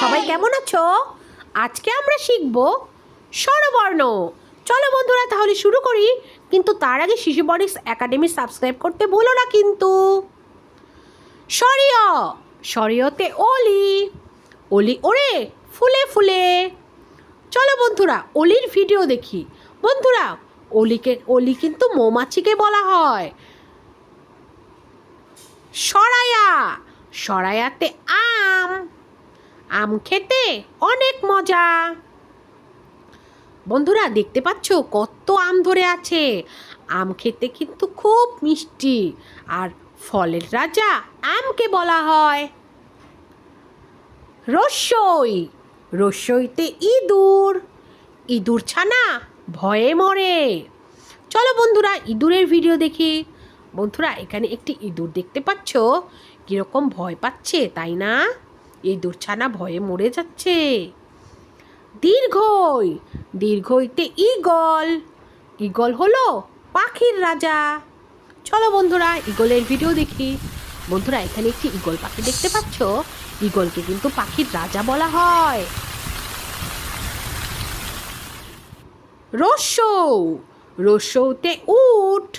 সবাই কেমন আছো? আজকে আমরা শিখব স্বরবর্ণ। চলো বন্ধুরা, তাহলে শুরু করি। কিন্তু তার আগে শিশু বডিক্স একাডেমি সাবস্ক্রাইব করতে ভুলো না কিন্তু। সরিয়, সরিয়তে অলি অলি ওরে, ফুলে ফুলে। চলো বন্ধুরা অলির ভিডিও দেখি। বন্ধুরা অলিকে অলি কিন্তু মৌমাছিকে বলা হয়। সরায়া, সরায়াতে আম। আম খেতে অনেক মজা। বন্ধুরা, দেখতে পাচ্ছ কত আম ধরে আছে? আম খেতে কিন্তু খুব মিষ্টি, আর ফলের রাজা আমকে বলা হয়। রসই, রসইতে ইঁদুর ইঁদুর ছানা ভয়ে মরে। চলো বন্ধুরা, ইঁদুরের ভিডিও দেখি। বন্ধুরা, এখানে একটি ইঁদুর দেখতে পাচ্ছ? কীরকম ভয় পাচ্ছে, তাই না? ইঁদুর ছানা ভয়ে মরে যাচ্ছে। দীর্ঘই, দীর্ঘইতে ইগল ইগল হলো পাখির রাজা। চলো বন্ধুরা ইগলের ভিডিও দেখি। বন্ধুরা, এখানে একটি ইগল পাখি দেখতে পাচ্ছ? ইগলকে কিন্তু পাখির রাজা বলা হয়। রস্যৌ রস্যৌতে উট।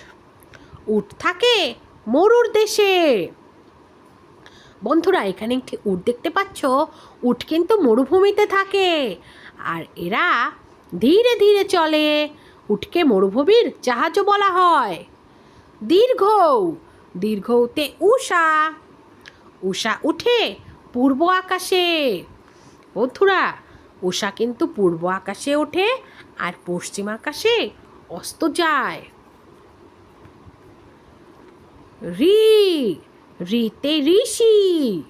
উট থাকে মরুর দেশে। বন্ধুরা, এখানে একটি উট দেখতে পাচ্ছ? উট কিন্তু মরুভূমিতে থাকে। আর এরা ধীরে ধীরে চলে। উটকে মরুভূমির জাহাজও বলা হয়। দীর্ঘ, দীর্ঘতে উষা উষা উঠে পূর্ব আকাশে। বন্ধুরা উষা কিন্তু পূর্ব আকাশে ওঠে আর পশ্চিম আকাশে অস্ত যায়। রি রিতে ঋষি।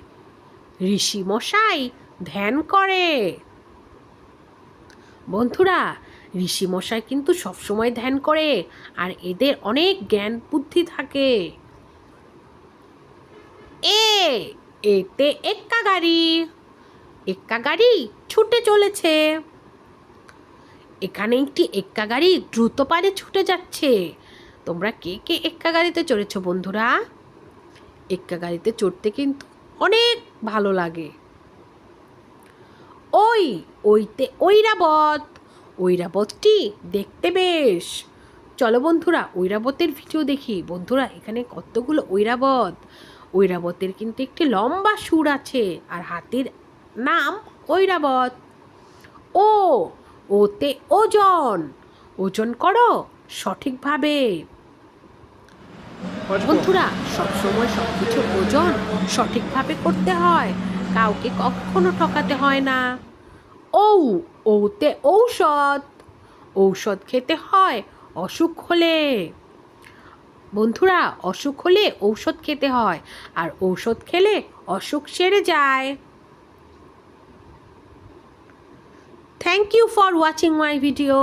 ঋষি মশাই ধ্যান করে। বন্ধুরা, ঋষি মশাই কিন্তু সবসময় ধ্যান করে, আর এদের অনেক জ্ঞান বুদ্ধি থাকে। এ, এতে এক্কা গাড়ি এক্কা গাড়ি ছুটে চলেছে। এখানে একটি এক্কা গাড়ি দ্রুত পারে ছুটে যাচ্ছে। তোমরা কে কে এক্কা গাড়িতে চড়েছো বন্ধুরা? এক্কা গাড়িতে চড়তে কিন্তু অনেক ভালো লাগে। ওই, ওইতে ঐরাবত, ঐরাবতটি দেখতে বেশ। চলো বন্ধুরা, ঐরাবতের ভিডিও দেখি। বন্ধুরা, এখানে কতগুলো ঐরাবত? ঐরাবতের কিন্তু একটি লম্বা সুর আছে আর হাতির নাম ঐরাবত। ও, ওতে ওজন। ওজন করো সঠিকভাবে। বন্ধুরা, সবসময় সব কিছু ওজন সঠিকভাবে করতে হয়। কাউকে কখনো ঠকাতে হয় না। ঔ ওতে ঔষধ। ঔষধ খেতে হয় অসুখ হলে। বন্ধুরা, অসুখ হলে ঔষধ খেতে হয়, আর ঔষধ খেলে অসুখ সেরে যায়। Thank you for watching my video